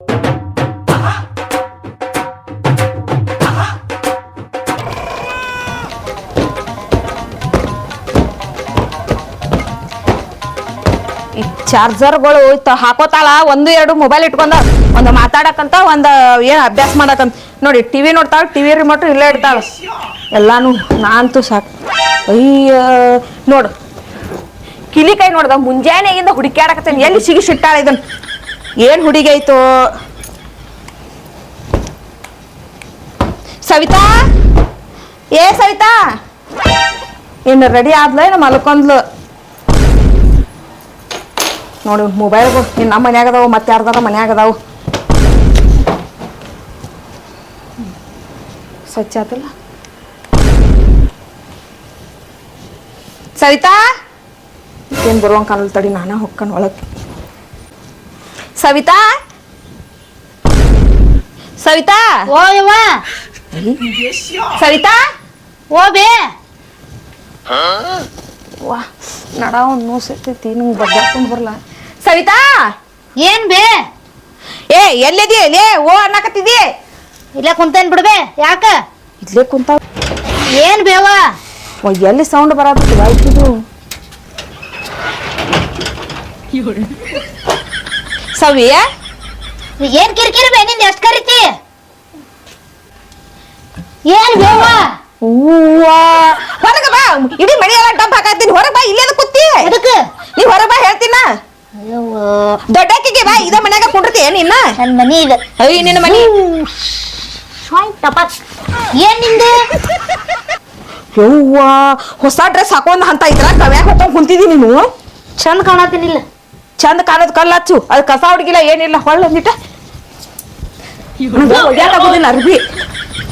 ಈ ಚಾರ್ಜರ್ಗಳು ಹಾಕೋತಾಳ, ಒಂದು, ಎರಡು ಮೊಬೈಲ್ ಇಟ್ಕೊಂಡ, ಒಂದು ಮಾತಾಡಕಂತ, ಒಂದು ಏನು ಅಭ್ಯಾಸ ಮಾಡಕಂತ. ನೋಡಿ ಟಿವಿ ನೋಡ್ತಾಳ ಟಿವಿ ರಿಮೋಟ್ ಇಲ್ಲೇ ಇಡ್ತಾಳ. ಎಲ್ಲಾನು, ನಾನಂತೂ ಸಾಕು. ಅಯ್ಯ, ನೋಡು. ಕಿಲಿ ಕೈ ನೋಡ್ದ, ಮುಂಜಾನೆಯಿಂದ ಹುಡುಕ್ಯಾಡಕತ್ತೇನೆ, ಎಲ್ಲಿ ಸಿಗಿಸಿಟ್ಟಾಳ ಇದನ್ ಏನ್ ಹುಡುಗೈತು? ಸವಿತಾ? ಏ ಸವಿತಾ? ಇನ್ನು ರೆಡಿ ಆದ್ಲ ಏನು ಮಲ್ಕೊಂದ್ಲು? ನೋಡಿ ಮೊಬೈಲ್ ಇನ್ನು ನಮ್ಮ ಮನ್ಯಾಗ ಅದಾವು, ಮತ್ತೆ ಯಾರ್ದಾರ ಮನ್ಯಾಗ ಅದಾವು. ಸ್ವಚ್ಛ ಆತಲ್ಲ? ಸವಿತಾ? ಏನು ಬರುವಂಗ ಕಾಣಲ್ ತಡಿ, ನಾನು ಹೊಕ್ಕನ್ ಒಳಗೆ. ಸವಿತಾ? ಸವಿತಾ? ಓ ಯವ್ವ ಸವಿತಾ? ಓ ಬೇ ವಾ ನಡ ಒಂದು ನೋಸೈತಿ ನಿಂಗೆ ಬಡ್ದಾಕೊಂಡು ಬರಲ್ಲ ಸವಿತಾ? ಏನ್ ಬೇ? ಏ ಎಲ್ಲಿದಿ ಲೇ ಓ ಅನ್ನಕತ್ತಿದಿ ಇಲ್ಲ ಕುಂತೇನ್ ಬಿಡ್ಬೇ ಯಾಕ? ಇಲ್ಲೇ ಕುಂತ ಏನ್ ಬೇವ ಎಲ್ಲಿ ಸೌಂಡ್ ಬರತ್ತಿಲ್ಲ ಆಯ್ತಿದು ಸವಿ ಏನ್ ಕಿರಿಕಿರಿ ಬೇ ನಿಂದ ಎಷ್ಟ್ ಕರಿತಿ? ಏನ್ ಬೇವ ಹೊರಗ ಬಾ ಇಡೀ ಮನಿ ಎಲ್ಲ ಡಬ್ಬ ಹಾಕತ್ತೀನಿ ಹೊರಗ ಬಾ ಇಲ್ಲೇ ಕೂತಿ ಎದಕ್? ನೀ ಹೊರಗ ಬಾ ಹೇಳ್ತೀನ ದೊಡ್ಡ ದೊಡ್ಡಕ್ಕಿಗೆ ಬಾ ಇದ ಮನ್ಯಾಗ ಕುಂಡಿರ್ತಿ ನಿನ್ನ ನನ್ ಮನಿ ಅಯ್ಯ ನಿನ್ನ ಮನಿ. ಟಪಾಕ್. ಏನ್ ನಿಂದು? ಯವ್ವಾ ಹೊಸ ಡ್ರೆಸ್ ಹಾಕೊಂಡ್ ಅಂತ ಇದ್ರ ಕವ್ಯಾಗ ಹೊತ್ಕೊಂಡ್ ಕುಂತಿದೀನಿ ನೀನು? ಚಂದ ಕಾಣತೀನಿಲ್ಲ ಚಂದ ಕಾಣದ್ ಕಲ್ಲ ಹಚ್ಚು. ಅದು ಕಸ ಹುಡುಗಿಲ್ಲ ಏನಿಲ್ಲ ಹೊಳ್ಳ ನನಗೆ ಒಗ್ಯಾಕ ಆಗುದಿಲ್ಲ ಅರ್ಬಿ.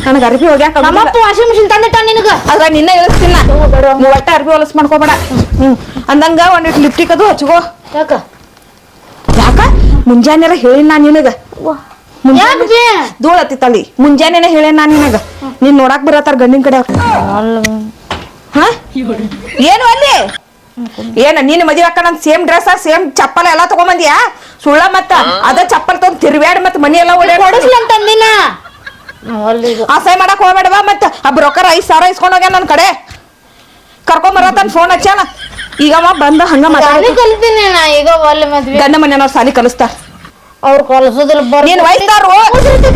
ನನಗೆ ಅರ್ಬಿ ಒಗ್ಯಾಕ ನಮ್ಮಪ್ಪ ವಾಷಿಂಗ್ ಮಿಷಿನ್ ತಂದಿಟ್ಟ ನಿನಗ? ಅದ್ರ ನಿನ್ನ ಇಳಿಸ್ತಿನ ನೀವು ಒಟ್ಟ ಅರ್ಬಿ ಹೊಲಸ್ ಮಾಡ್ಕೋಬೇಡ. ಹ್ಮ್. ಅಂದಂಗ ಒಂದಿಟ್ಟು ಲಿಪ್ಟಿಕ್ ಅದು ಹಚ್ಕೋ. ಯಾಕ? ಯಾಕ? ಮುಂಜಾನೆ ಹೇಳಿ ನಾ ನಿನಗ. ಬೇ? ಧೂಳ ಹತ್ತಿತ್ತಲ್ಲಿ ಮುಂಜಾನೆನೆ ಹೇಳೇ ನಾ ನಿನಗ. ನೀನ್ ನೋಡಾಕ್ ಬರತ್ತಾರ ಗಂಡಿನ ಕಡೆ. ಹಾ? ಏನು ಅಲ್ಲಿ? ಏನ ನೀನ್ ಮದ್ವೆ ಹಾಕ ಸೇಮ್ ಡ್ರೆಸ್ ಸೇಮ್ ಚಪ್ಪಲ ಎಲ್ಲಾ ತಗೊಂಬಂದಿಯ? ಸುಳ್ಳ ಮತ್ತ? ಅದ ಚಪ್ಪಲ್ ತಗೊಂಡ್ ತಿರ್ವ್ಯಾಡ್ ಮತ್ತ ಮನಿ ಎಲ್ಲ ಓಡಾಡ ಕೊಡಿಸ್ಲಿ ಅಂತ ಅಂದಿನ ಈಗ ಅಸಹ್ಯ ಮಾಡಕ್ ಹೋಗ್ಬೇಡವಾ ಮತ್ತ? ಆ ಬ್ರೋಕರ್ ಐದ್ ಸಾವಿರ ಇಸ್ಕೊಂಡ್ ಹೋಗ್ಯಾನ ನನ್ ಕಡೆ. ಕರ್ಕೊಂಡ್ ತನ್ ಫೋನ್ ಹಚ್ಚಾನ ಈಗ ಅವ ಬಂದ ಹಂಗ ಮಾತಾಡಿ ಸಾಲಿ ಕಲಿತೀನಿ ನಾ ಈಗ ಗಂಡ ಮನೆ ಸಾಲಿ ಕಲಿಸ್ತಾರ. ಅವ್ರು ಕಲ್ಸೋದಿಲ್ಲ ನೀನ್ ವಯಸ್ಸಾರು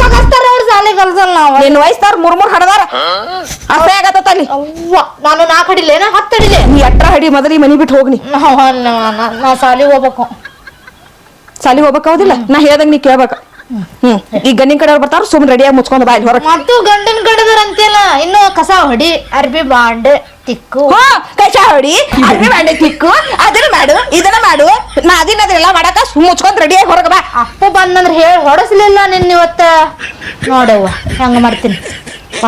ಕಲಿಸ್ತಾರ ಅವ್ರು ಸಾಲಿ ಕಲ್ಸಲ್ಲ ನಾವು. ನಿನ್ ವಯಸ್ಸಾರ ಮೂರ್ ಮೂರ್ ಹಡದಾರ ಅಸಹ್ಯ ಆಗತ್ತ ಅಲ್ಲಿ ಅವ್ವ ನಾನು ನಾಲ್ಕು ಹಡಿಲೇನ ಹತ್ತು ಹಡಿಲೆ. ನೀ ಎಟ್ರ ಹಡಿ ಮೊದಲು ಮನಿ ಬಿಟ್ಟು ಹೋಗ್ನಿ. ನಾ ಶಾಲೆಗೆ ಹೋಗ್ಬೇಕು. ಸಾಲಿ ಹೋಗ್ಬೇಕಾವುದಿಲ್ಲ ನಾ ಹೇಳ್ದಂಗ ನೀ ಕೇಳ್ಬೇಕ. ಹ್ಮ್. ಈ ಗಂಡಿನ ಕಡೆ ಬರ್ತಾರ ಸುಮ್ಮನೆ ರೆಡಿಯಾಗಿ ಮುಚ್ಕೊಂಡು ಬಾಯ್ ಹೊರಗೆ. ಮತ್ತು ಗಂಡನ ಕಡದ್ರ ಅಂತೆಲ್ಲ ಇನ್ನು ಕಸ ಹೊಡಿ ಅರ್ಬಿ ಬಾಂಡೆ ತಿಕ್ಕು. ಹೋ ಕಸ ಹೊಡಿ ಅರ್ಬಿ ಬಾಂಡ್ ತಿಕ್ಕು. ಅದನ್ನ ಮಾಡು ಇದನ್ನ ಮಾಡು. ನಾ ಅದಿನ ಅದನ್ನೆಲ್ಲ ಮಾಡಕ ಸುಮ್ ಮುಚ್ಕೊಂಡ್ ರೆಡಿಯಾಗಿ ಹೊರಗ ಬಾ. ಅಪ್ಪ ಬಂದಂದ್ರೆ ಹೇಳಿ ಹೊಡಸ್ಲಿಲ್ಲ ನಿನ್ನ ಇವತ್ತ? ನೋಡವ್ವ ಹಂಗ ಮಾಡ್ತೀನಿ.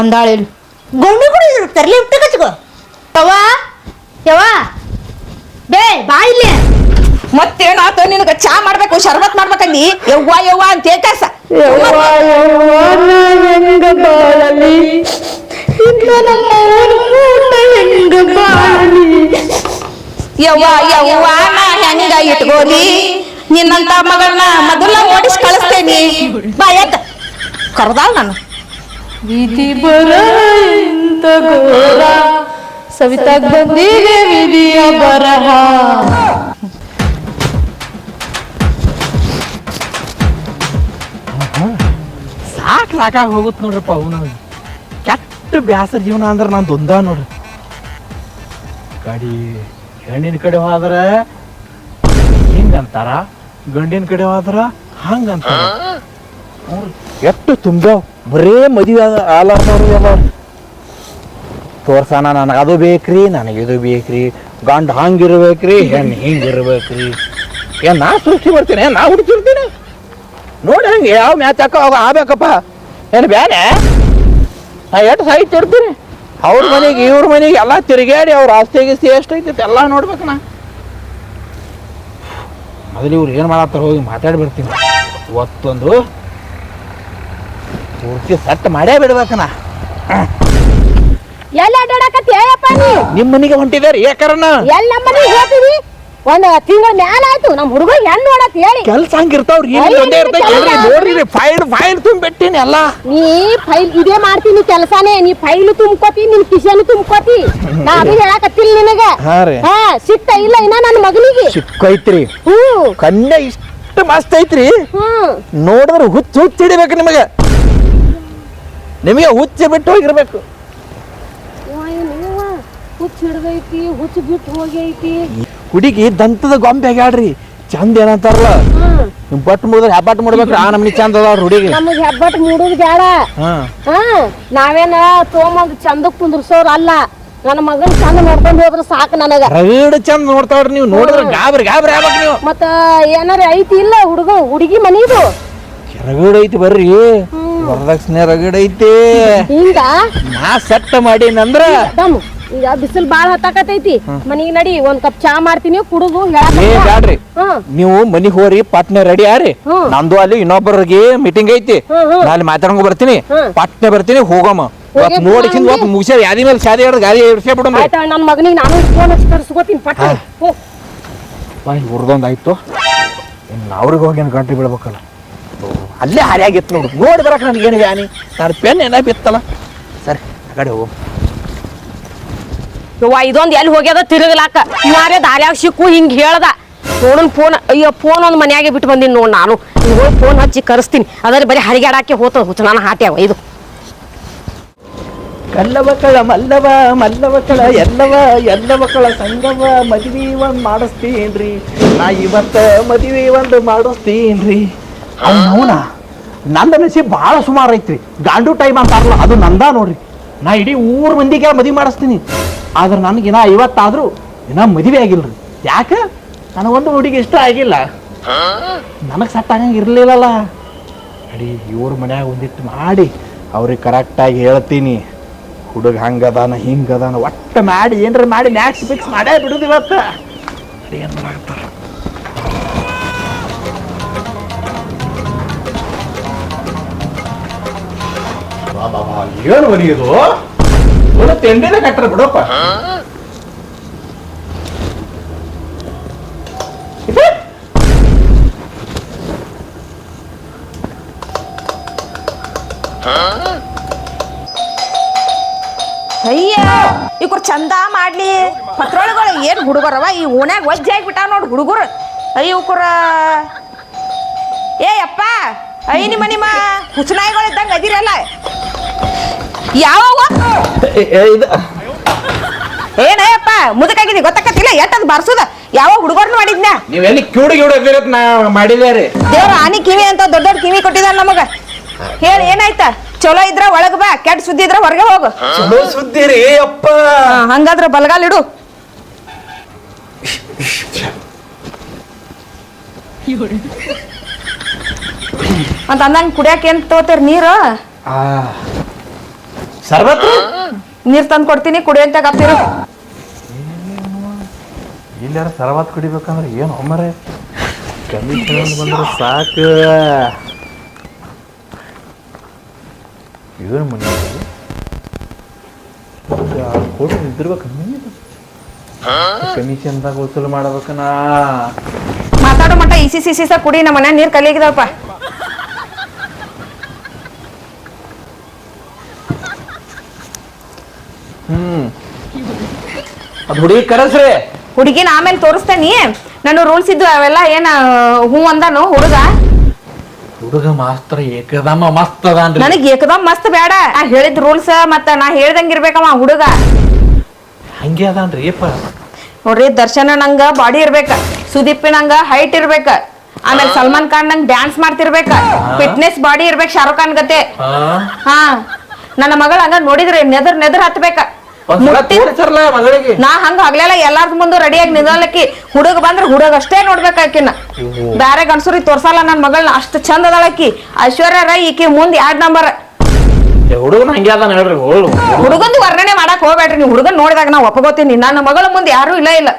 ಒಂದಾಳಿ ಗೊಂಡು ಕೂಡ ತರ್ಲಿ ಇಟ್ಟು ಕಚ್ಕೋ ಯವ್ವ ಯವ್ವ. ಬೇ ಬಾ ಇಲ್ಲಿ. ಮತ್ತೇನಾತು? ನಿನಗ ಚಾ ಮಾಡ್ಬೇಕು ಶರ್ಬತ್ ಮಾಡ್ಬೇಕಂದಿ? ಯವ್ವ ಯವ್ವ ಅಂತ ಏಕಾಸ ಯವ್ವ ಯವ್ವ ನಾ ಹೆಂಗ ಇಟ್ಕೋಲಿ ನಿನ್ನಂತ ಮಗಳನ್ನ ಮೊದಲ ಓಡಿಸಿ ಕಳಿಸ್ತೇನಿ. ಬಾಯತ್ ಕರ್ದಾಳ ನಾನು. ವಿಧಿ ಬರ ಇಂತ ಘೋರ ಸವಿತಾಗ್ ಬಂದಿದೆ ವಿಧಿಯ ಬರಹ. ಸಾಕಾಗ ಹೋಗುತ್ತೆ ನೋಡ್ರಪ್ಪ ಅವನು ಕೆಟ್ಟ ಬ್ಯಾಸರ ಜೀವನ ಅಂದ್ರೆ ನಾನು ದೊಂದ ನೋಡ್ರಿ. ಗಾಡಿ ಹೆಣ್ಣಿನ ಕಡೆ ಹೋದ್ರ ಹಿಂಗಂತಾರ ಗಂಡಿನ ಕಡೆ ಹೋದ್ರ ಹಂಗಂತಾರ ಎಷ್ಟು ತುಂಬ್ಯಾವ, ಬರೇ ಮದುವೆ ಆಲಾಸ ಎಲ್ಲ ತೋರ್ಸಾನ ನನಗೆ ಅದು ಬೇಕ್ರಿ, ನನಗೆ ಇದು ಬೇಕ್ರಿ, ಗಂಡ ಹಂಗಿರ್ಬೇಕ್ರಿ, ಹೆಣ್ಣು ಹಿಂಗಿರ್ಬೇಕ್ರಿ. ಏನ್ ನಾ ಸೃಷ್ಟಿ ಬರ್ತೀನಿ ನಾ ಹುಡ್ತಿರ್ತೀನಿ ನೋಡಿ ಹಂಗೆ ಯಾವ ಮ್ಯಾಚ್ ಹಾಕೋ ಆಗಬೇಕಪ್ಪ ಆಗ್ಬೇಕಪ್ಪ. ಏನು ಬ್ಯಾನೆ ನಾ ಎಷ್ಟು ಸಾಹಿತ್ಯ ತಿರ್ತೀನಿ ಅವ್ರ ಮನೆಗೆ ಇವ್ರ ಮನೆಗೆ ಎಲ್ಲ ತಿರುಗಾಡಿ ಅವ್ರ ಆಸ್ತಿ ಶೇಷ್ಟ್ ಐತಿ ಎಲ್ಲ ನೋಡ್ಬೇಕು ನಾ. ಮೊದಲು ಇವ್ರು ಏನು ಮಾಡತ್ತಾರ ಹೋಗಿ ಮಾತಾಡಿ ಬರ್ತೀನಿ ಒತ್ತೊಂದು ಪೂರ್ತಿ ಸೆಟ್ ಮಾಡೇ ಬಿಡ್ಬೇಕು ನಾ. ಎಲ್ಲ ಅಡ್ಡಾಡಕತ್ತಿ ಹೇಳಪ್ಪ ನೀ? ನಿಮ್ಮ ಮನೆಗೆ ಹೊಂಟಿದಾರೆ ಏಕರನ ಎಲ್ಲ ನಮ್ಮ ಮನೆಗೆ ಹೇಳ್ತೀವಿ ಒಂದ್ ತಿಂಗಳ ಮ್ಯಾಲ ಆಯ್ತು. ನಮ್ ಹುಡುಗ ಹೆಣ್ಣು ನೋಡತ್ ಹೇಳಿ. ಕೆಲ್ಸ ಹಂಗಿರ್ತಾವ್ರಿ ಅಯ್ಯ, ಒಂದೇ ಇರ್ತೈತಿ ಹೇಳ್ರಿ ನೋಡ್ರಿ ಫೈಲ್ ಫೈಲ್ ತುಂಬಿಟ್ಟಿನಿ ಎಲ್ಲ ನೀ ಫೈಲ್ ಇದೇ ಮಾಡ್ತೀನಿ ಕೆಲಸಾನೇ. ನೀ ಫೈಲ್ ತುಂಬ್ಕೋತಿ ನಿನ್ ಕಿಶನ್ ತುಂಬ್ಕೋತಿ. ನಾ ಅದು ಹೇಳಕತ್ತಿಲ್ಲ ನಿನಗ. ಹಾ ಸಿಕ್ತ ಇಲ್ಲ ಇನ್ನ ನನ್ನ ಮಗನಿಗೆ. ಸಿಕ್ಕೈತ್ರಿ ಕಣ್ಣ ಇಷ್ಟು ಮಸ್ತ್ ಐತ್ರಿ. ನೋಡಿದ್ರೆ ಹುಚ್ಚು ಹುಚ್ಚು ಹಿಡಿಬೇಕು ನಿಮಗೆ. ನಿಮಗೆ ಹುಚ್ಚು ಬಿಟ್ಟು ಹೋಗಿರ್ಬೇಕು. ಹುಚ್ಚು ಹಿಡ್ದೈತಿ ಹುಚ್ಚು ಬಿಟ್ಟು ಹೋಗೈತಿ. ಹುಡುಗಿ ದಂತದ ಗೊಂಬೆ ಆಗ್ಯಾಡ್ರಿ ಚಂದ ಏನಂತಾರಲ್ಲ? ನಿಮ್ ಬಟ್ ಮುಡಿದ್ರೆ ಹೆಬ್ಬಟ್ ಮುಡ್ಬೇಕ್ರಿ. ಆ ನಮ್ನಿ ಚಂದ ಅದಾವ ಹುಡುಗಿ. ನಮಗ್ ಹೆಬ್ಬಟ್ ಮೂಡುದ್ ಬೇಡ ಹಾ. ಹಾ ನಾವೇನ ತೋಮಂದ್ ಚಂದಕ್ ಕುಂದ್ರಸೋರ್ ಅಲ್ಲ. ನನ್ನ ಮಗನ್ ಚಂದ ನೋಡ್ಕೊಂಡ್ ಹೋದ್ರ ಸಾಕು ನನಗ. ರಗಡ್ ಚಂದ ನೋಡ್ತಾವ್ರಿ ನೀವು. ನೋಡಿದ್ರೆ ಗಾಬ್ರಿ ಗಾಬ್ರಿ ಆಗ್ಬೇಕು ನೀವು. ಮತ್ತ ಏನಾರ ಐತಿ ಇಲ್ಲ ಹುಡುಗ ಹುಡುಗಿ ಮನಿದು? ರಗಡ್ ಐತಿ ಬರ್ರಿ. ವರದಕ್ಷಿಣೆ ರಗಡ್ ಐತಿ. ಹಿಂಗ? ನಾ ಸೆಟ್ ಮಾಡೀನಂದ್ರ ದಮ್ ಈಗ ಬಿಸಿಲು ಬಾಳ ಹತ್ತಾಕತೈತಿ. ಮನಿಗ್ ನಡಿ ಒಂದ್ ಕಪ್ ಚಾ ಮಾಡ್ತೀನಿ ಕುಡುದು ಹೇಳಿ ಏ ಬ್ಯಾಡ್ರಿ. ನೀವು ಮನಿಗ್ ಹೋರಿ ಪಟ್ನೆ ರೆಡಿ ಆರಿ. ನಮ್ದು ನಂದು ಅಲ್ಲಿ ಇನ್ನೊಬ್ಬರಿಗೆ ಮೀಟಿಂಗ್ ಐತಿ. ನಾ ಅಲ್ಲಿ ಮಾತಾಡಂಗ ಬರ್ತೀನಿ. ಪಟ್ನೆ ಪಾಟ್ನೆ ಬರ್ತೀನಿ ಹೋಗಮ್ಮ. ಇವತ್ತು ನೋಡಿ ಇವತ್ತು ಮುಗಿಸ್ಯಾರ ಯಾದಿ ಮೇಲೆ ಶಾದಿ ಹಿಡ್ದು ಗಾಡಿ ಇಡ್ಸೇ ಬಿಡಮ್ರಿ ಆಯ್ತಾ ನನ್ ಮಗನಿಗೆ ನಾನು ಫೋನ್ ಹಚ್ಚಿ ಕರ್ಸ್ಕೊತೀನಿ ಪಟ್ಟ ಬಾ ಹುರ್ದೊಂದು ಆಯ್ತು ಇನ್ನು ಅವ್ರಿಗೆ ಹೋಗಿ ಏನು ಗಂಟೆ ಬೀಳ್ಬೇಕಲ್ಲ. ಅಲ್ಲೇ ಹರಿಯಾಗಿತ್ತು ನೋಡು ನೋಡಿ. ಬರಕ್ಕೆ ನನಗೆ ಏನು ವ್ಯಾನಿ ನಾನು ಪೆನ್ ಏನಾಗಿತ್ತಲ್ಲ ಸರಿ ಆ ಕಡೆ ಹೋಗು. ಯವ್ವ ಇದೊಂದು ಎಲ್ಲಿ ಹೋಗ್ಯದ ತಿರುಗಲಾಕ. ಮಾರೇ ದಾರ್ಯಾಗ ಸಿಕ್ಕು ಹಿಂಗೆ ಹೇಳ್ದ. ನೋಡನ್ ಫೋನ್ ಅಯ್ಯೋ ಫೋನ್ ಒಂದು ಮನ್ಯಾಗೆ ಬಿಟ್ಟು ಬಂದೀನಿ ನೋಡ್ ನಾನು. ಈಗ ಹೋಗಿ ಫೋನ್ ಹಚ್ಚಿ ಕರೆಸ್ತೀನಿ. ಅದ್ರ ಬರೀ ಹರಿಗಾಡಾಕೆ ಹೋತ ಹುಚ್ಚ ನಾನು ಹಾಟ್ಯಾವ ಇದು. ಕಲ್ಲವ ಕಳ ಮಲ್ಲವ ಮಲ್ಲವ ಕಳ ಎಲ್ಲವ ಎಲ್ಲವ ಕಳ ಸಂಗವ ಮದ್ವಿ ಒಂದ್ ಮಾಡಿಸ್ತೀನ್ರಿ. ನಾ ಇವತ್ತ ಮದ್ವಿ ಒಂದು ಮಾಡಿಸ್ತೀನ್ರಿ. ಅವನ ನಂದ ನಸಿ ಭಾಳ ಸುಮಾರು ಐತ್ರಿ. ಗಾಂಡು ಟೈಮ್ ಅಂತಾರಲ್ಲ ಅದು ನಂದ ನೋಡ್ರಿ. ನಾ ಇಡೀ ಊರ್ ಮಂದಿಗೆ ಮದ್ವಿ ಮಾಡಿಸ್ತೀನಿ. ಆದ್ರೆ ನನಗೆ ಇನ್ನ ಐವತ್ತಾದ್ರೂ ಇನ್ನ ಮದುವೆ ಆಗಿಲ್ರಿ. ಯಾಕೆ? ನನಗೊಂದು ಹುಡುಗಿ ಇಷ್ಟ ಆಗಿಲ್ಲ. ನನಗೆ ಸಟ್ ಆಗಂಗೆ ಇರಲಿಲ್ಲಲ್ಲ. ಅಡಿ, ಇವ್ರ ಮನ್ಯಾಗ ಒಂದಿಟ್ಟು ಮಾಡಿ ಅವ್ರಿಗೆ ಕರೆಕ್ಟಾಗಿ ಹೇಳ್ತೀನಿ. ಹುಡುಗ ಹಂಗದಾನ, ಹಿಂಗದಾನ, ಒಟ್ಟು ಮಾಡಿ, ಏನ್ರ ಮಾಡಿ ಮ್ಯಾಕ್ಸ್ ಫಿಕ್ಸ್ ಮಾಡೇ ಬಿಡುದು ಇವತ್ತು. ಏನ್ ಮಾಡಾಕತ್ತಾರ? ಏನು ಒಂದು ತೆಂಡಿನ ಕಟ್ಟರ ಬಿಡಪ್ಪ? ಅಯ್ಯ ಇವ್ರು ಚಂದ ಮಾಡ್ಲಿ. ಪತ್ರೊಳಗಳು ಏನ್ ಹುಡುಗರವ? ಈ ಓಣ್ಯಾಗ ವಜ್ಜೆ ಆಗ್ಬಿಟ್ಟ ನೋಡ್ ಹುಡುಗರು. ಅಯ್ಯ ಇವ್ಕರ. ಏ ಅಪ್ಪ ಅಯ್ಯ ನಿಮ್ಮ ನಿಮ್ಮ ಹುಚ್ಚನಾಯಿಗಳು ಇದ್ದಂಗ ಅದಿರಲ್ಲ. ಯಾವ ಇದು. ಏನಯ್ಯಪ್ಪ ಮುದಕಾಗಿದಿ ಗೊತ್ತಾಕತ್ತಿಲ್ಲ? ಎಟ್ಟದ್ ಬರ್ಸುದ? ಯಾವ ಹುಡುಗರ್ನ ಮಾಡಿದ್ನ? ನೀವು ಎಲ್ಲಿ ಕ್ಯೂಡಿ ಕ್ಯೂಡಿ ನಾ ಮಾಡಿದೆ ರೀ. ದೇವ್ರ ಆನಿ ಕಿವಿ ಅಂತ ದೊಡ್ಡ ದೊಡ್ಡ ಕಿವಿ ಕೊಟ್ಟಿದಾನ ನಮಗ. ಹೇಳಿ ಏನಾಯ್ತ? ಚಲೋ ಇದ್ರ ಒಳಗ ಬಾ ಕೆಟ್ಟ ಸುದ್ದಿ ಇದ್ರ ಹೊರಗೆ ಹೋಗು. ಚಲೋ ಸುದ್ದಿ ರೀ ಅಪ್ಪ ಹಂಗಾದ್ರೆ ಬಲಗಾಲಿಡು ಇಡು. ಅಂತ ಅಂದಂಗ ಕುಡಿಯಾಕ ಏನ್ ತಗೋತೀರಿ ನೀರು? ಸರ್ಬತ್ ನೀರ್ ತಂದ್ ಕೊಡ್ತೀನಿ ಕುಡಿಯಂತ ಗಪ್ಪಿರು. ಇಲ್ಲಾರ ಸರ್ಬತ್ ಕುಡಿಬೇಕಂದ್ರೆ ಏನು ಹೊಮ್ಮರೆ ಕಮ್ಮಿ ತಗೊಂಡ್ ಬಂದ್ರೆ ಸಾಕು. ಏನು ಮನೆ ಕೋಟಿ ನಿಂತಿರ್ಬೇಕು. ಕಮಿಷನ್ದಾಗ ವಸೂಲು ಮಾಡ್ಬೇಕನಾ? ಮಾತಾಡೋ ಮಟ್ಟ ಇಸಿ ಸಿಸಿ ಕುಡಿ ನಮ್ಮ ಮನೆ ನೀರ್ ಕಲಿಗಿದಪ್ಪ ಹ್ಮ್. ಅದು ಹುಡುಗಿ ಕರಸ್ರಿ. ಹುಡುಗಿನ ಆಮೇಲೆ ತೋರಿಸ್ತೇನಿ ನಾನು ರೂಲ್ಸ್ ಇದ್ದು ಅವೆಲ್ಲ ಏನ ಹೂ ಅಂದಾನು ಹುಡುಗ? ಹುಡುಗ ಮಾಸ್ತರ ಏಕದಮ್ಮ ಮಸ್ತ್ ಅದಾನ್ರಿ ನನಗ್ ಏಕದಮ್ ಮಸ್ತ್ ಬೇಡ ನಾ ಹೇಳಿದ್ ರೂಲ್ಸ್ ಮತ್ತ ನಾ ಹೇಳ್ದಂಗಿರ್ಬೇಕವ ಹುಡುಗ. ಹಂಗೆ ಅದಾನ್ರಿ ಏಪ ನೋಡ್ರಿ ದರ್ಶನ ನಂಗ ಬಾಡಿ ಇರ್ಬೇಕ ಸುದೀಪ್ ನಂಗ ಹೈಟ್ ಇರ್ಬೇಕ ಆಮೇಲೆ ಸಲ್ಮಾನ್ ಖಾನ್ ನಂಗೆ ಡ್ಯಾನ್ಸ್ ಮಾಡ್ತಿರ್ಬೇಕ ಫಿಟ್ನೆಸ್ ಬಾಡಿ ಇರ್ಬೇಕು ಶಾರುಖ್ ಖಾನ್ ಗತೆ. ಹಾ. ನನ್ನ ಮಗಳ ಹಂಗ ನೋಡಿದ್ರಿ ನೆದರ್ ನೆದರ್ ಹತ್ಬೇಕ. ಮಗಳಿಗೆ. ನಾ ಹಂಗ ಹಗ್ಲೆಲ್ಲ ಎಲ್ಲಾರ್ದ ಮುಂದೆ ರೆಡಿಯಾಗಿ ನಿಲ್ಲಕ್ಕಿ ಹುಡುಗ ಬಂದ್ರ ಹುಡುಗ ಅಷ್ಟೇ ನೋಡ್ಬೇಕಾಕಿನ ಬ್ಯಾರೆ ಗಂಡಸರಿಗೆ ತೋರ್ಸಲ್ಲ ನನ್ ಮಗಳನ್ನ ಅಷ್ಟು ಚಂದ ಅದಳಕ್ಕಿ. ಐಶ್ವರ್ಯ ರೈ ಈಕಿ ಮುಂದ್ ಎರಡ್ ನಂಬರ್ ಹುಡುಗನ ಹಂಗೆ ಅದಾನ ಹೇಳ್ರಿ ಹುಡುಗಂದು ವರ್ಣನೆ ಮಾಡಕ್ ಹೋಗ್ಬೇಡ್ರಿ ನೀವು ಹುಡುಗನ್ ನೋಡಿದಾಗ ನಾ ಒಪ್ಪಗೋತೀನಿ ನನ್ನ ಮಗಳ ಮುಂದೆ ಯಾರು ಇಲ್ಲ ಇಲ್ಲ.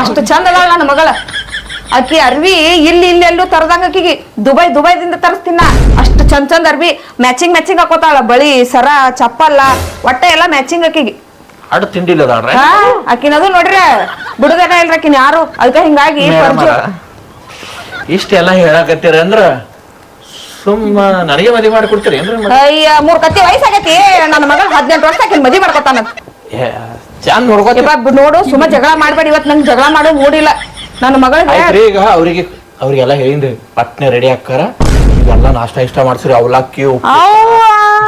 ಅಷ್ಟ್ ಚಂದ ಅದಾಳ ನನ್ನ ಮಗಳ. ಅಕ್ಕಿ ಅರ್ವಿ ಇಲ್ಲಿ ಇಲ್ಲಿ ಎಲ್ಲೂ ತರದಂಗ ಅಕ್ಕಿಗೆ ದುಬೈ ದುಬೈದಿಂದ ತರಿಸ್ತೀನ. ಅಷ್ಟು ಚಂದ ಚಂದ ಅರ್ವಿ. ಮ್ಯಾಚಿಂಗ್ ಮ್ಯಾಚಿಂಗ್ ಹಾಕೋತಾಳ. ಬಳಿ ಸರ ಚಪ್ಪಲ್ಲ ಒಟ್ಟೆ ಎಲ್ಲ ಮ್ಯಾಚಿಂಗ್ ಆಕಿಗೆ. ಅಡ್ ತಿಂಡಿಲ್ಲ ಅಕ್ಕಿನದು ಹಾ ಆಕಿನದು ನೋಡ್ರಿ ಬಿಡುಗಡೆ ಇಲ್ರಿ ಆಕಿನ ಯಾರು? ಅದಕ್ಕೆ ಹಿಂಗಾಗಿ ಪರ್ಜು ಇಷ್ಟೆಲ್ಲ ಹೇಳಕತ್ತೀರ ಅಂದ್ರ ಸುಮ್ಮ ನನಗೆ ಮದಿ ಮಾಡಿ ಕೊಡ್ತೀರಿ ಏನ್ರಿ ಮ- ಅಯ್ಯ ಮೂರ್ ಕತ್ತಿ ವಯಸ್ಸಾಗೈತಿ. ನನ್ನ ಮಗ ಹದಿನೆಂಟು ವರ್ಷ ಆಕಿನ ಮದಿ ಮಾಡ್ಕೊತಾನ. ಏ, ಚಂದ ನೋಡ್ಕೋತೀರಿ ಯಪ್ಪ ಬ್- ನೋಡು ಸುಮ್ಮ ಜಗಳ ಮಾಡ್ಬೇಡಿ ಇವತ್ತು ನಂಗೆ ಜಗಳ ಮಾಡೋ ಮೂಡಿಲ್ಲ. ನನ್ನ ಮಗಳಿಗೆ ಆಯ್ತ್ರಿ ಈಗ ಅವ್ರಿಗೆ ಅವ್ರಿಗೆಲ್ಲ ಹೇಳಿದ್ರಿ ಪಟ್ನೆ ರೆಡಿ ಹಾಕಾರ ಇದೆಲ್ಲ ನಾಷ್ಟ ಇಷ್ಟ ಮಾಡ್ಸ್ರಿ ಅವಲಕ್ಕಿ ಉಪ್ಪು.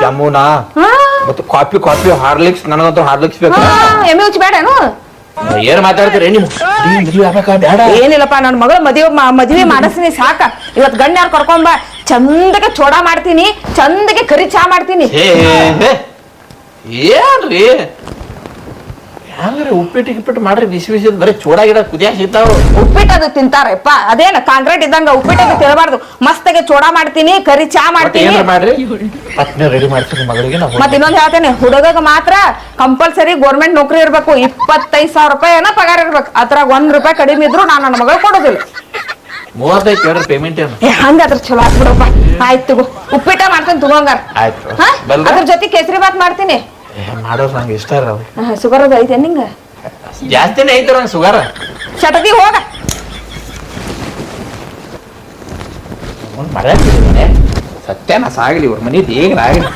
ಜಾಮೂನ ಮತ್ತೆ ಕಾಫಿ ಕಾಫಿ ಹಾರ್ಲಿಕ್ಸ್ ನನಗಂತೂ ಹಾರ್ಲಿಕ್ಸ್ ಬೇಕು. ಎಮ್ಮೆ ಬೇಡೇನು ಏನ್? ಮಾತಾಡ್ತೀರಿ ನೀವು ಬೇಡ. ಏನಿಲ್ಲಪ್ಪ ನನ್ನ ಮಗಳು ಮದುವೆ ಮದುವೆ ಮಾಡಿಸ್ತೀನಿ ಸಾಕ. ಇವತ್ ಗಣ್ಯ ಯಾರು ಕರ್ಕೊಂಬ ಚಂದಕ್ಕೆ ಚೋಡ ಮಾಡ್ತೀನಿ ಚಂದಕ್ಕೆ ಕರಿ ಚಾ ಮಾಡ್ತೀನಿ. ಏ ಏ, ಏನ್ರಿ? ಹಂಗ್ರಿ ಉಪ್ಪಿಟ್ಟು ಗಿಪ್ಪಿಟ್ಟು ಮಾಡ್ರಿ ಬಿಸಿ ಬಿಸಿ ಬರೀ ಚೂಡ ಗಿಡ ಕುದಿಯಾಕ ಸಿಗ್ತಾವ. ಅದು ತಿಂತಾರಪ್ಪ. ಅದೇನ ಕಾಂಕ್ರೀಟ್ ಇದ್ದಂಗ ಉಪ್ಪಿಟ್ಟು ತಿಳಬಾರ್ದು ಮಸ್ತಾಗೆ ಚೋಡಾ ಮಾಡ್ತೀನಿ ಕರಿ ಚಾ ಮಾಡ್ತೀನಿ. ಏನ್ರ ಮಾಡ್ರಿ? ಪಟ್ನೆ ರೆಡಿ ಮಾಡ್ತೀನಿ ಮಗಳಿಗೆ ನಾವು ಮತ್ ಇನ್ನೊಂದ್ ಹೇಳ್ತೇನೆ ಹುಡುಗಗ ಮಾತ್ರ ಕಂಪಲ್ಸರಿ ಗೌರ್ಮೆಂಟ್ ನೌಕರಿ ಇರ್ಬೇಕು. ಇಪ್ಪತ್ತೈದು ಸಾವಿರ ರೂಪಾಯಿ ಏನೋ ಪಗಾರ ಇರ್ಬೇಕು. ಅದ್ರಾಗ ಒಂದ್ ರೂಪಾಯಿ ಕಡಿಮೆ ಇದ್ರು ನಾನು ನನ್ನ ಮಗಳು ಕೊಡೋದಿಲ್ಲ. ಮೂವತ್ತೈದು ಹೇಳ್ರಿ ಪೇಮೆಂಟ್ ಏನು? ಏ ಹಂಗಾದ್ರ ಚಲೋ ಆಯ್ತು ತಗೋ. ಉಪ್ಪಿಟ್ಟ ಮಾಡ್ತೀನಿ ತಗೋಂಗಾರ ಆಯ್ತು ಹಾ? ಬಲ್ರ ಅದ್ರ ಜೊತೆ ಕೇಸರಿ ಬಾತ್ ಮಾಡ್ತೀನಿ. ಮಾಡೋರು ನಂಗೆ ಇಷ್ಟ ಇರೋದು. ಶುಗರ್ ಸುಗರ್ ಅದು ಐತೆ ನಿಂಗ? ಜಾಸ್ತಿನೇ ಐತೆ ನಂಗೆ ಶುಗರ್ ಶಟದಿ ಹೋಗ. ಒಂದು ಮನೆ ಸತ್ಯನ ಸಾಗಲಿ ಇವ್ರ ಮನೆ ಈಗ ಆಗಲಿ.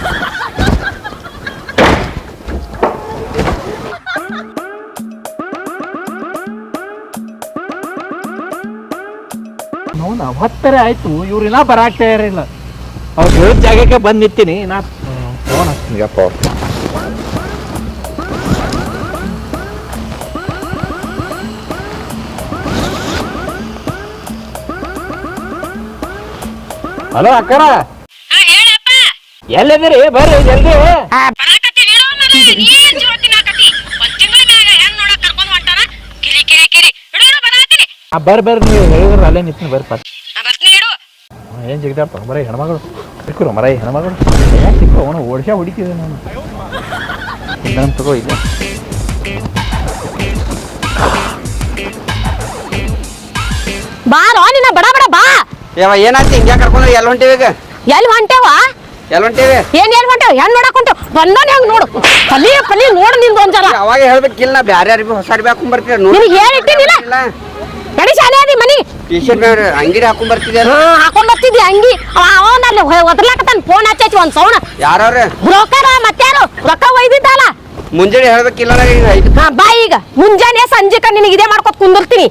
ನೋಡ ಹೊತ್ತರೆ ಆಯ್ತು ಇವ್ರಿನ್ನ ಬರಾಕ್ ಇರಲಿಲ್ಲ ಅವ್ರು ಹೇಳಿದ ಜಾಗಕ್ಕೆ ಬಂದು ನಿಂತೀನಿ ನಾ ಫೋನ್ ಹಚ್ತೀನಿ ಅಪ್ಪ ಅವ್ರು ಹಲೋ ಅಕ್ಕರ. ಎಲ್ಲಿದ್ದೀರಿ? ಬರ್ರಿ ಜಲ್ದಿ. ಆ, ಬರ್ರಿ ಬರ್ರಿ ನೀವು ಹೇಳಿದ್ರೆ ಅಲ್ಲೇ ನಿಂತೀನಿ ಬರ್ರಿ ಪಟ್ ಏನ್ ಜಿಗ್ದಾಡ್ತ ಬರೀ ಹೆಣ್ಮಗಳು. ಸಿಕ್ಕರು ಮರ ಹೆಣ್ಮಗಳು. ಯಾಕೆ ಸಿಕ್ಕರು ಅವನು ಓಡಿಸ ಹೊಡಿತಿದೆ ನಾನು. ಇನ್ನೊಂದು ತಗೋ ಇದೆ ಬಾರೋ ನಿನ್ನ ಬಡ ಬಡ ಬಾ. ಯಾವ ಏನಾಯ್ತು? ಹಿಂಗ್ಯಾ ಕರ್ಕೊಂಡ್ರಿ? ಎಲ್ಲಿ ಹೊಂಟಿವಿ ಈಗ? ಎಲ್ಲಿ ಹೊಂಟೇವ ಎಲ್ಲಿ ಹೊಂಟಿವಿ? ಏನ್ ಏನ್ ಹೊಂಟೇವ ಹೆಣ್ ನೋಡಕ್ ಹೊಂಟೇವ್ ಬಂದೋನ್ ಹೆಂಗ್ ನೋಡು? ಕಲಿ ಕಲಿ ನೋಡು ನಿಂದು ಒಂದ್ಸಲ ಅವಾಗ ಹೇಳ್ಬೇಕಿಲ್ಲ ನಾ ಬ್ಯಾರೆ ಯಾರಿಗೂ ಹೊಸ ಅರ್ಬಿ ಹಾಕೊಂಡ್ ನೋಡಿ ನಿನಗ್ ಹೇಳಿಟ್ಟಿನಿಲ್ಲ ನಡಿ ಶಾಲೆ ಅದಿ ಮನಿ. ಟಿ ಶರ್ಟ್ ಅಂಗಡಿ ಹಾಕೊಂಡ್ ಬರ್ತಿದ್ದೆ ಹಾ ಹಾಕೊಂಡ್ ಬರ್ತಿದ್ದಿ ಅಂಗಿ. ಅವನಲ್ಲಿ ಒದರ್ಲಾಕತ್ತಾನ ಫೋನ್ ಹಚ್ಚಿ ಒಂದ್ ಸೌಣ ಯಾರವ್ರೆ? ಬ್ರೋಕರ್ ಮತ್ತಾರು ರೊಕ್ಕ ಒಯ್ದಿದ್ದಲ್ಲ ಮುಂಜಾನೆ ಹೇಳ್ಬೇಕಿಲ್ಲ ನಾ ಈಗ ಬಾ ಈಗ. ಮುಂಜಾನೆ ಸಂಜೆಕ ನಿನಗೆ ಇದೇ ಮಾಡ್ಕೊತ ಕುಂದಿರ್ತೀನಿ.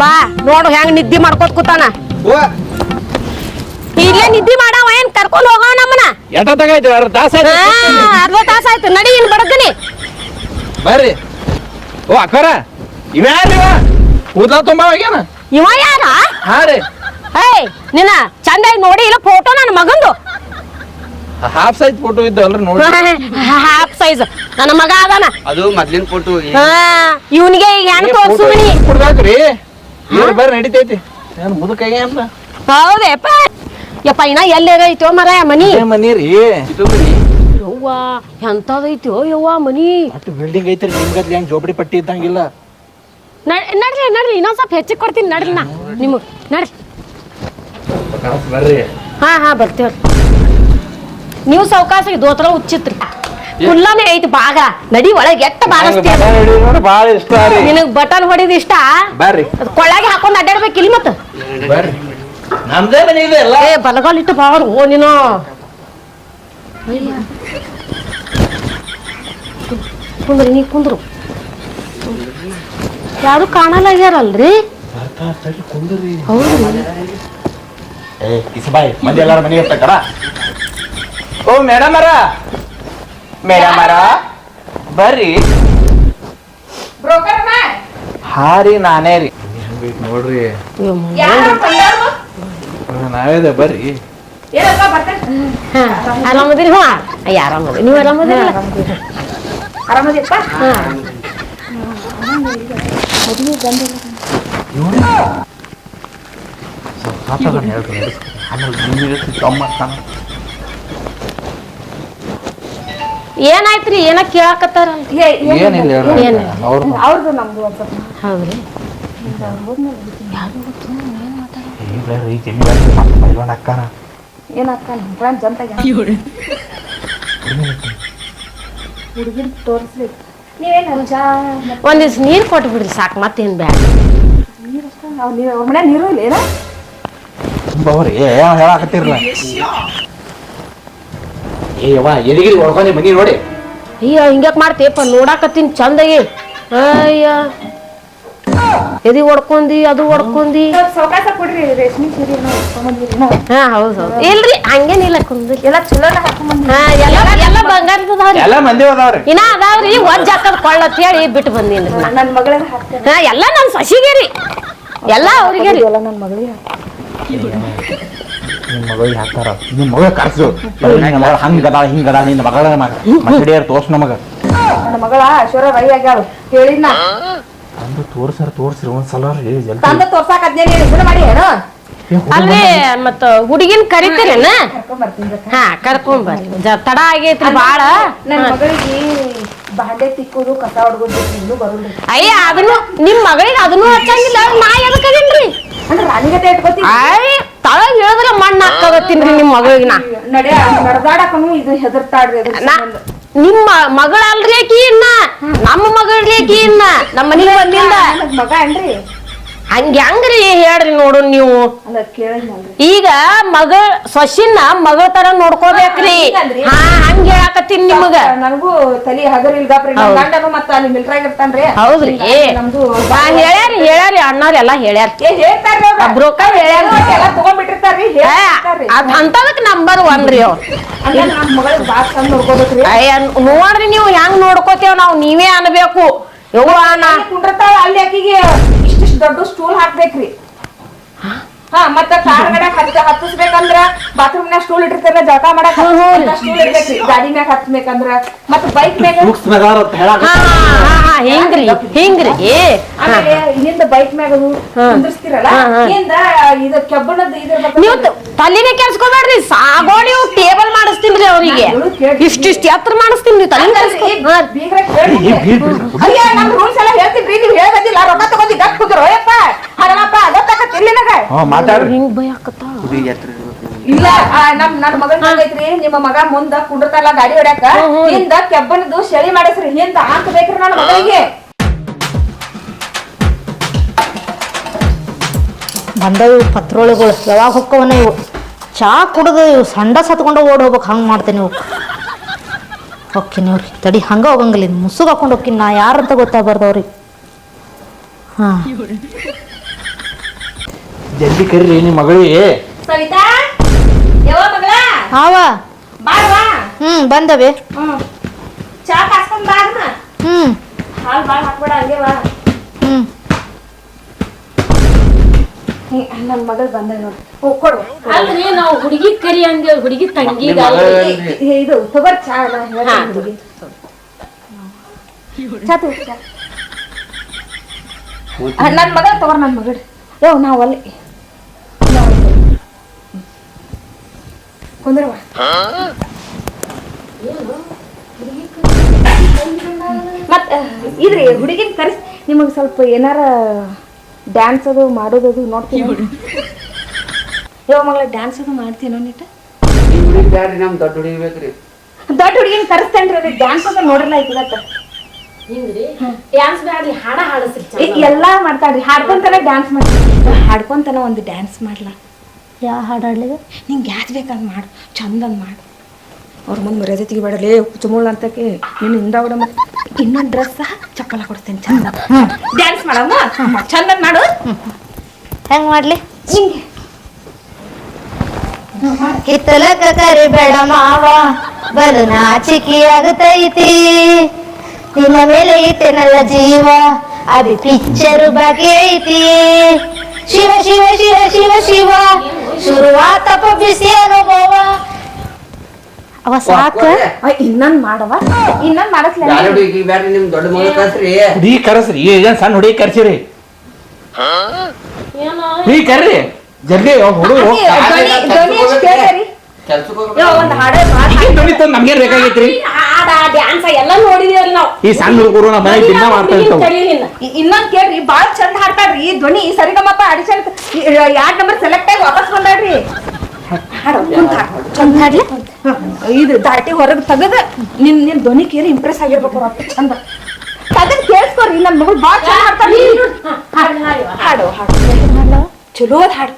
ಬಾ ನೋಡು ಹೆಂಗ್ ನಿದ್ದೆ ಮಾಡ್ಕೋತ ಕೂತಾನ. ಓ ಇಲ್ಲೇ ನಿದ್ದೆ ಮಾಡವ ಏನ್ ಕರ್ಕೊಂಡ್ ಹೋಗವ ನಮ್ಮನ ಎಟ ತಗಾಯ್ತು? ಅರ್ಧ ತಾಸ ಅರ್ಧ ತಾಸ ಆಯ್ತು. ನಡಿ ಇನ್ ಬಡಗನಿ ಬರ್ರಿ. ಓ ಅಕ್ಕರ ಇವ್ಯಾರಿವ ಕೂದಲ ತುಂಬ ಆಗ್ಯಾನ ಇವ ಯಾರ? ಹಾ ರೀ. ಏಯ್ ನಿನ್ನ ಚಂದ ನೋಡಿ ಇಲ್ಲ ಫೋಟೋ ನನ್ನ ಮಗಂದು. ಹಾಫ್ ಸೈಜ್ ಫೋಟೋ ಇದ್ದಲ್ರಿ ನೋಡಿ ಹಾಫ್ ಸೈಜ್ ನನ್ನ ಮಗ ಅದಾನ. ಅದು ಮೊದ್ಲಿನ ಫೋಟೋ ಹಾ ಇವನಿಗೆ ಈಗ ಹೆಣ್ ತೋರ್ಸುವಿನಿ ಕೊಡ್ಬೇಕ್ರಿ? ಇವ್ರು ಬರ್ರಿ ನಡಿತೈತಿ. ನಾನು ಮುದುಕಾಗ ಅಂತ? ಹೌದೇಪ್ಪ ಯಪ್ಪ ಇನ್ನ ಎಲ್ಲೇಗೈತೋ ಮರ ಮನಿ? ಮನಿ ರೀ. ಇದು ಮನಿ. ಯವ್ವ ಎಂತದೈತೋ ಯವ್ವ ಮನಿ? ಅಷ್ಟು ಬಿಲ್ಡಿಂಗ್ ಐತ್ರಿ ನಿಮ್ಗದ್ಲಿ ಹೆಂಗ್ ಜೋಪಡಿ ಪಟ್ಟಿ ಇದ್ದಂಗಿಲ್ಲ. ನಡ್- ನಡ್ರಿ ನಡ್ರಿ ಇನ್ನೊಂದ್ ಸ್ವಲ್ಪ ಹೆಚ್ಚಿಗೆ ಕೊಡ್ತೀನಿ ನಡ್ರಿ ನಾ. ನಿಮ್ ನಡ್ರಿ. ಬರ್ರಿ. ಹಾ ಹಾ ಬರ್ತೇವ್ರಿ ನೀವು ಸಾವ್ಕಾಸಿಗೆ ದೋತ್ರ ಉಚ್ಚಿತ್ರಿ. ಕುಲ್ಲಾನೇ ಐತಿ ಭಾಗ. ನಡಿ ಒಳಗೆ ಎಟ್ಟ ಬಾರಿಸ್ತೀಯ ನೋಡಿ ಭಾಳ ಇಷ್ಟ ರೀ. ನಿನಗ್ ಬಟನ್ ಹೊಡಿದ್ ಇಷ್ಟ? ಬರ್ರಿ. ಕೊಳ್ಳಾಗೆ ಹಾಕೊಂಡ್ ಅಡ್ಡಾಡ್ಬೇಕಿಲ್ಲ ಮತ್ತ. ಬರ್ರಿ. ನಮ್ದೇ ಮನೆ ಇದೆ ಎಲ್ಲ. ಏ ಬಲಗಾಲ್ ಇಟ್ಟು ಬಾಳ ಓ ನೀನು. ಕುಂದ್ರಿ ನೀ ಕುಂದ್ರು. ಯಾರು ಕಾಣಲಾಗ್ಯಾರಲ್ರಿ ಹೌದ್ರಿ. ಏ ಕಿಸಬಾಯಿ ಮಂದಿ ಎಲ್ಲಾರ ಮನೆ ಇರ್ತಕ್ಕಡ ಓ ಮೇಡಮ್ ಅರ ಮೇಡಮ್ ಅರ ಬರ್ರಿ. ಬ್ರೋಕರ್ ಹಾ ರೀ ನಾನೇ ರೀ. ನೋಡ್ರಿ. ನಾವೇದ ಬರ್ರಿ. ಆರಾಮದಿರಿ ಹ್ಞೂ ಅಯ್ಯ ಆರಾಮದಿ ನೀವು ಆರಾಮದಿರಿ ಆರಾಮದಿಪ್ಪ ಏನಾಯ್ತ್ರಿ? ಏನ ಕೇಳಕತ್ತಾರ ಏನಿಲ್ಲ ಹೇಳ್ರಿ. ಏನ್? ಅವ್ರು ಅವ್ರದ್ದು ನಮ್ದು ಒಂದು ಸ್ವಲ್ಪ. ಹೌದ್ರಿ. ಇಲ್ಲ ರೀ ಜಮೀನ್ ಮತ್ತೆ ಬೈಲೋಣ ಅಕ್ಕಾನ ಏನಾಗ್ತಾನೆ ಫ್ರೆಂಡ್ಸ್ ಅಂತ ಹುಡುಗಿನ ತೋರಿಸ್ಲಿ. ನೀವೇನು ಚಾ ಒಂದ್ ದಿವ್ಸ ನೀರ್ ಕೊಟ್ಟು ಬಿಡ್ರಿ ಸಾಕು ಮತ್ತೇನ್ ಬ್ಯಾಡ. ಮನೆ ನೀರು ಇಲ್ಲ ಏನೋ? ಯವ್ವ ಎದಿಗಿರಿ ಹೊಡ್ಕೊಂಡಿ ಬನ್ನಿ ನೋಡಿ. ಅಯ್ಯ ಹಿಂಗ್ಯಾಕ್ ಮಾಡ್ತೀಯಪ್ಪ ನೋಡಾಕತ್ತೀನಿ ಚಂದಾಗಿ. ಅಯ್ಯ. ಎದಿ ಹೊಡ್ಕೊಂಡಿ ಅದು ಹೊಡ್ಕೊಂಡಿ. ಸೌಕಾಸ ಕೊಡ್ರಿ ರೇಷ್ಮೆ ಸೀರೆ ಹಾ ಹೌದ್ ಹೌದ್. ಇಲ್ರಿ ಹಂಗೇನಿಲ್ಲ ಕುಂದ್ರಿ ಎಲ್ಲ ಚಲೋ ಹಾ ಎಲ್ಲ ಎಲ್ಲ ಬಂಗಾರದ ಅದಾವ್ರಿ. ಎಲ್ಲ ಮಂದಿ ಅದಾವ್ರಿ. ಇನ್ನ ಅದಾವ್ರಿ ಒಜ್ಜ ಹಾಕದ್ ಕೊಳ್ಳತ್ ಅಂತ ಹೇಳಿ ಬಿಟ್ಟು ಬಂದೀನಿ. ನನ್ನ ಮಗಳಿಗೆ ಹಾಕ್ತೇನೆ ಹಾ ಎಲ್ಲ ನನ್ ಸಸಿಗೆ ರೀ ಎಲ್ಲ ಅವ್ರಿಗೆ ರೀ ಎಲ್ಲ ನನ್ನ ಮಗಳಿಗೆ ನಿಮ್ಮ ಮಗಳಿಗೆ ಹಾಕ್ತಾರ ನಿಮ್ಮ ಮಗಳ ಕರ್ಸು ನಿನ್ನ ಮಗಳ ಹಂಗದ ಹಿಂಗದ ನಿನ್ನ ಮಗಳ ಮಸಡಿಯರ್ ತೋರ್ಸ್ ನಮಗ. ನನ್ನ ಮಗಳ ಐಶ್ವರ್ಯ ರೈ ಆಗ್ಯಾಳು ಹೇಳಿದ್ನ ಅಂದು ತೋರ್ಸರ್ ತೋರ್ಸ್ರಿ ಒಂದ್ಸಲ ರೀ. ಜಲ್ದಿ. ತಂದ ತೋರ್ಸಾಕ ಇದನ್ನ ಮಾಡಿ ಏನು? ಅಲ್ರಿ ಮತ್ತ ಹುಡುಗಿನ ಕರಿತೀರೇನ ಹಾ ಕರ್ಕೊಂಡ್ ಬರ್ರಿ. ಜ- ತಡ ಆಗೈತ್ರಿ ಬಾಳ. ನನ್ನ ಮಗಳಿಗೆ ಬಾಂಡೆ ತಿಕ್ಕೋದು ಕಸ ಹೊಡ್ಗೋದು ಇನ್ನೂ ಬರೋಲ್ಲ ಅಯ್ಯ ಅದನ್ನು ನಿಮ್ ಮಗಳಿಗೆ ಅದನ್ನು ಹಚ್ಚಂಗಿಲ್ಲ. ನಾ ಎದಕ್ ಅದೀನ್ರಿ? ಅಂದ್ರೆ ರಾಣಿಗತೆ ಇಟ್ಕೋತೀನಿ? ಅಯ್ಯ ತಳಗ್ ಹೇಳಿದ್ರೆ ಮಣ್ಣ ಹಾಕಗತ್ತೀನ್ರಿ ನಿಮ್ ಮಗಳಿಗೆ ನಾ. ನಡೆ ನಡ್ದಾಡಕನು ಇದು ಹೆದರ್ತಾಡ್ರಿ. ನಿಮ್ಮ ಮಗಳಲ್ರಿ ಆಕಿ ಇನ್ನ. ನಮ್ಮ ಮಗಳ್ರಿ ಆಕಿ ಇನ್ನ. ನಮ್ಮ ಮನೆಗೆ ಬಂದಿಲ್ಲ ಮಗ ಏನ್ರಿ? ಹಂಗ ಹೆಂಗ್ರಿ ಹೇಳ್ರಿ ನೋಡು ನೀವು. ಈಗ ಮಗಳ ಸೊಸಿನ ಮಗಳ ತರ ನೋಡ್ಕೋಬೇಕ್ರಿ. ಹಾ ಹಂಗ ನಿಮಗ. ನನಗೂ ತಲಿ ಹಗರಿಲ್ಗಾಪ್ರಿ ನನ್ ಗಂಡನು ಮತ್ತ ಅಲ್ಲಿ ಮಿಲ್ಟ್ರಾಗ ಇರ್ತಾನ್ರಿ ಹೌದ್ರಿ. ನಮ್ದು ಆ, ಹೇಳ್ಯಾರಿ ಹೇಳ್ಯಾರಿ ಅಣ್ಣಾರ್ ಎಲ್ಲಾ ಹೇಳ್ಯಾರ. ಏ ಹೇಳ್ತಾರ್ರಿ ಅವ್ರ. ಬ್ರೋಕರ್ ಹೇಳ್ಯಾರ. ಎಲ್ಲ ತಗೊಂಡ್ಬಿಟ್ಟಿರ್ತಾರ್ರಿ ಹೇಳ್ತಾರ್ರಿ ಅದ್ ಅಂತದಕ್ ನಂಬರ್ ಒನ್ ರೀ ಅವ್ರು. ಹಂಗ ನಮ್ ಮಗಳಿಗೆ ಬಾಳ ಚಂದ ನೋಡ್ಕೋಬೇಕ್ರಿ ಅಯ್ಯ ನೋಡ್ರಿ ನೀವು ಹೆಂಗ್ ನೋಡ್ಕೋತೇವ್ ನಾವ್ ನೀವೇ ಅನ್ಬೇಕು. ಯವ್ವ ನಾ ಅಲ್ಲಿ ಕುಂಡ್ರತಾಳ ಅಲ್ಲಿ ಆಕಿಗೆ ಇಷ್ಟಿಷ್ಟು ದೊಡ್ಡ ಸ್ಟೂಲ್ ಹಾಕ್ಬೇಕ್ರಿ. ಹಾ ಮತ್ತ ಕಾರ್ ಹತ್ತ ಹತ್ತಿಸ್ಬೇಕಂದ್ರ ಬಾತ್ರೂಮ್ ನ್ಯಾಗ ಸ್ಟೂಲ್ ಇಟ್ಟಿರ್ತಾರ ಜಳಕ ಮಾಡಕ್ ಸ್ಟೂಲ್ ಇರ್ಬೇಕ್ರಿ ಗಾಡಿ ಮ್ಯಾಗ ಹತ್ಬೇಕಂದ್ರ ಮತ್ತ ಬೈಕ್ ಮ್ಯಾಗ ಹಿಂಗ್ರಿ ಹಿಂಗ್ರಿ. ಆಮೇಲೆ ಹಿಂದ ಬೈಕ್ ಮ್ಯಾಗ ಕುಂದ್ರಸ್ತಿರಲ್ಲ. ಹಿಂದ ಇದು ಕೆಬ್ಬಣದ ಇದ್ರ ನೀವು ತಲೆನೇ ಕೆಲ್ಸ್ಕೊಬೇಡ್ರಿ ಸಾಗೋ ನೀವು ಟೇಬಲ್ ಮಾಡಿಸ್ತೀನಿ ಅವ್ರಿಗೆ ಇಷ್ಟ ಇಷ್ಟಿಷ್ಟು ಎತ್ತರ ಮಾಡಿಸ್ತೀನಿ ತಲೆ ಬೀಗ್ರ ಕೇಳ್ರಿ. ಅಯ್ಯ ನಮ್ ರೂಲ್ಸ್ ಎಲ್ಲ ಹೇಳ್ತೀನ್ರಿ. ನೀವ್ ಹೇಳ್ಬೇಕಿಲ್ಲ ರೊಕ್ಕ ತಗೊಂಡಿ ಗಟ್ ಕುಂದ್ರು. ಯಪ್ಪ ಹರಳಪ್ಪ ಗೊತ್ತಾಕತ್ತಿಲ್ಲ ನನಗ? ಹ್ಞೂ ಮಾತಾಡ್ರಿ ಹಿಂಗ್ ಹುಡುಗಿ ಹತ್ರ ಇಲ್ಲ ಆ, ನಮ್ ನನ್ ಮಗನ್ ಐತ್ರಿ? ನಿಮ್ಮ ಮಗ ಮುಂದ ಕುಂಡ್ರತಲ್ಲ ಗಾಡಿ ಹೊಡ್ಯಾಕ? ಹಿಂದ ಕೆಬ್ಬನದು ಶಳಿ ಮಾಡಿಸ್ರಿ ಹಿಂದ ಹಾಕ್ಬೇಕ್ರಿ ನನ್ನ ಮಗಳಿಗೆ ಬಂದವು ಪತ್ರೋಳಿಗಳು. ಯಾವಾಗ ಹೊಕ್ಕವನ ಇವು? ಚಾ ಕುಡ್ದು ಇವು ಸಂಡ ಸತ್ಕೊಂಡು ಓಡ್ ಹೋಗ್ಬೇಕು ಹಂಗೆ ಮಾಡ್ತೇನೆ ಇವು ಹೊಕ್ಕಿನಿ ಅವ್ರಿ ತಡಿ ಹಂಗ ಹೋಗಂಗಿಲ್ಲ. ಇದು ಮುಸುಗ್ ಹಾಕೊಂಡು ಹೋಗ್ತೀನಿ. ನಾ ಯಾರಂತ ಗೊತ್ತಾಗ್ಬಾರ್ದು ಹಾ ಹಾಂ. ಜಲ್ದಿ ಕರೀರಿ ನಿಮ್ಮ ಮಗಳಿಗೆ. ಸವಿತಾ? ಯಾವ ಮಗಳ? ಹಾವ. ಬಾಳ್ವಾ ಹ್ಞೂ ಬಂದವೆ. ಹ್ಮ್. ಚಾ ಕಾಸ್ಕೊಂಡ್ ಬಾರ್ನ ಹ್ಞೂ ಹಾಲ್ ಬಾಳ್ ಹಾಕ್ಬೇಡ ಹಂಗೆ ಬಾ. ಹ್ಞೂ ಹ್ಮ್, ನನ್ನ ಮಗಳು ಬಂದ ನೋಡಿ. ಓ ಕೊಡು. ಅಲ್ರಿ ನಾವು ಹುಡುಗಿ ಕರಿ ಹಂಗ ಹುಡುಗಿ ತಂಗಿ ಇದು ತಗೋರ್ ಚಾ ಹುಡುಗಿ. ಚಾ ತಗೋ, ಚಾ. ಆ, ನನ್ ಮಗಳ ತಗೋರ್ ನನ್ ಮಗಳು. ಯೋ ನಾವು ಅಲ್ಲಿ. ಕುಂದ್ರವ ಮತ್ ಇದ್ರಿ ಹುಡುಗಿನ ಕರೆಸ್ ನಿಮಗ್ ಸ್ವಲ್ಪ ಏನಾರ ಡ್ಯಾನ್ಸ್ ಅದು ಮಾಡೋದದು ನೋಡ್ತೀನಿ ಯೋ ಮಗಳ ಡ್ಯಾನ್ಸ್ ಅದು ಮಾಡ್ತೀನೋ ನೀಟ? ಹುಡುಗಿ ಬ್ಯಾಡ್ರಿ ನಮ್ ದೊಡ್ಡ ಹುಡುಗಿ ಬೇಕ್ರಿ. ದೊಡ್ಡ ಹುಡುಗಿನ ಕರೆಸ್ತೇನ್ರಿ ಡ್ಯಾನ್ಸ್ ಅದು ನೋಡಿಲ್ಲ ಐತಿಗತ್ತ ಡ್ಯಾನ್ಸ್ ಬ್ಯಾಡ್ರಿ ಹಾಡ ಹಾಡಸ್ರಿ ಎಲ್ಲಾ ಮಾಡ್ತಾಳ್ರಿ. ಹಾಡ್ಕೊಂತಾನೆ ಡ್ಯಾನ್ಸ್ ಮಾಡ್ರಿ ಹಾಡ್ಕೊಂತಾನ ಒಂದು ಡ್ಯಾನ್ಸ್ ಮಾಡ್ಲಾ? ಯಾವ ಹಾಡಲಿದೆ ನಿಂಗೆ ಯಾವ್ದು ಬೇಕಂತ ಮಾಡು ಚಂದಂದ್ ಮಾಡು. ಅವ್ರ ಮುಂದೆ ಮರ್ಯಾದೆ ತೆಗಿಬೇಡಲೇ ಚುಮುಳ್ ಅಂತಕ್ಕೆ ನೀನು ಹಿಂದಾಗಡೆ ಮತ್ತೆ ಇನ್ನೊಂದು ಡ್ರೆಸ್ ಸಹ ಚಪ್ಪಲ ಕೊಡ್ತೇನೆ ಚಂದ. ಡ್ಯಾನ್ಸ್ ಮಾಡಮ್ಮ. ಚಂದಂದ್ ಮಾಡು. ಹೆಂಗ್ ಮಾಡ್ಲಿ? ಹಿಂಗೆ. ಕಿತ್ತಲಕ ಕರಿಬೇಡ ಮಾವ ಬಲು ನಾಚಿಕೆ ಆಗತೈತಿ ನಿನ್ನ ಮೇಲೆ ಇಟ್ಟೆನಲ್ಲ ಜೀವ ಅಭಿ ಪಿಚ್ಚರು ಬಾಕಿ ಐತಿ. ಶಿವ ಶಿವ ಶಿವ ಶಿವ ಶಿವ. ಶುರುವಾತಪ್ಪ ಬಿಸಿ ಅನುಭವ ಅವ ಸಾಕ? ಇನ್ನೊಂದ್ ಮಾಡವ? ಇನ್ನೊಂದ್ ಹುಡುಗಿ ಬ್ಯಾಡ್ರಿ ನಿಮ್ ದೊಡ್ಡ ಮಗಳು ಕಳ್ಸ್ರಿ ಹುಡುಗಿ ಕರೆಸ್ರಿ ಏನ್ ಸಣ್ಣ ಹುಡುಗಿ ಕರ್ಸಿರಿ? ಹುಡುಗಿ ಕರ್ರಿ ಜಲ್ದಿ ಹುಡುಗ ಧ್ವನಿ ಕೇಳ್ರಿ. ಒಂದು ಹಾಡೇ ಮಾಡ್ ಈಗಿನ ಧ್ವನಿ ತಂದು ನಮ್ಗೇನ್ ಬೇಕಾಗೈತ್ರಿ? ಹಾಡ ಡ್ಯಾನ್ಸ್ ಎಲ್ಲ ನೋಡಿದೇವಲ್ಲ ನಾವು. ಈ ಸಣ್ಣ ಹುಡುಗರು ನಮ್ಮ ಮನೆಗೆ ದಿನ ಮಾಡ್ತಾ ಇರ್ತಾವ. ಇ- ಇನ್ನೊಂದ್ ಕೇಳ್ರಿ ಬಾಳ್ ಚಂದ ಹಾಡ್ತಾರ್ರಿ ಧ್ವನಿ ಸರಿಗಮಪ ಆಡಿಷನ್ ಎರಡ್ ನಂಬರ್ ಸೆಲೆಕ್ಟ್ ಆಗಿ ವಾಪಸ್ ಬಂದಾಡ್ರಿ. ಇದು ದಾಟಿ ಹೊರಗೆ ತೆಗದ ನಿನ್ ನಿನ್ ಧ್ವನಿ ಕೇರಿ ಇಂಪ್ರೆಸ್ ಆಗಿರ್ಬೇಕು ಚಂದ. ತೆಗದ್ ಕೇಳಿಸ್ಕೊರಿ ನನ್ನ ಮಗಳು ಭಾಳ ಚಂದ ಹಾಡ್ತಾಳೆ. ಹಾಡು ಹಾಡು. ಚಲೋ ಹಾಡು.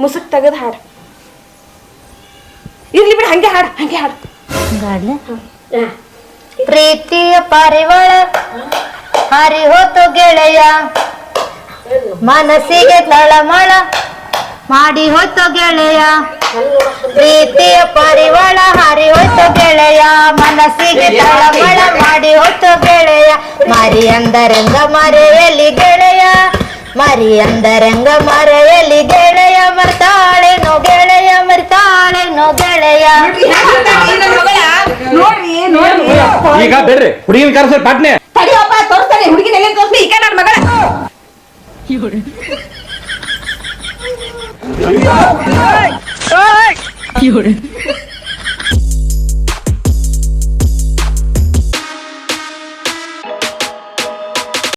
ಮುಸುಕ್ ತೆಗದ್ ಹಾಡು. ಇರ್ಲಿ ಬಿಡ ಹಂಗೆ ಹಾಡು ಹಂಗೆ ಹಾಡು. ಗಾಡ್ಲೆ ಪ್ರೀತಿಯ ಪಾರಿವಾಳ ಹರಿ ಹೋತು ಗೆಳೆಯ. ಮನಸ್ಸಿಗೆ ತಳಮಳ ಮಾಡಿ ಹೋತು ಗೆಳೆಯ. ಪ್ರೀತಿಯ ಪರಿವಾಳ ಹಾರಿ ಹೊತ್ತು ಗೆಳೆಯ. ಮನಸ್ಸಿಗೆ ತಳಮಳ ಮಾಡಿ ಹೋತು ಗೆಳೆಯ. ಮರಿ ಅಂದರೆಂದ ಮರೆಯಲ್ಲಿ ಗೆಳೆಯ. ಮರಿ ಅಂದರಂಗ ಮರೆಯಲಿ ಗೆಳೆಯ ಮರ್ತಾಳೆನೋ ಗೆಳೆಯ ಮರ್ತಾಳೆನೋ ಗೆಳೆಯ ನೋಡ್ರಿ ನೋಡ್ರಿ ಈಗ ಬೇಡ್ರಿ ಹುಡುಗಿನ ಕರ್ಸ ಪಾಟ್ನೆ ತಡಿಯಪ್ಪ ತೋರಿಸ್ತಾನೆ ಹುಡುಗಿನ ಎಲ್ಲಿ ತೋರಿಸ್ಲಿ ಈಗ ನನ್ನ ಮಗಳ Fiore.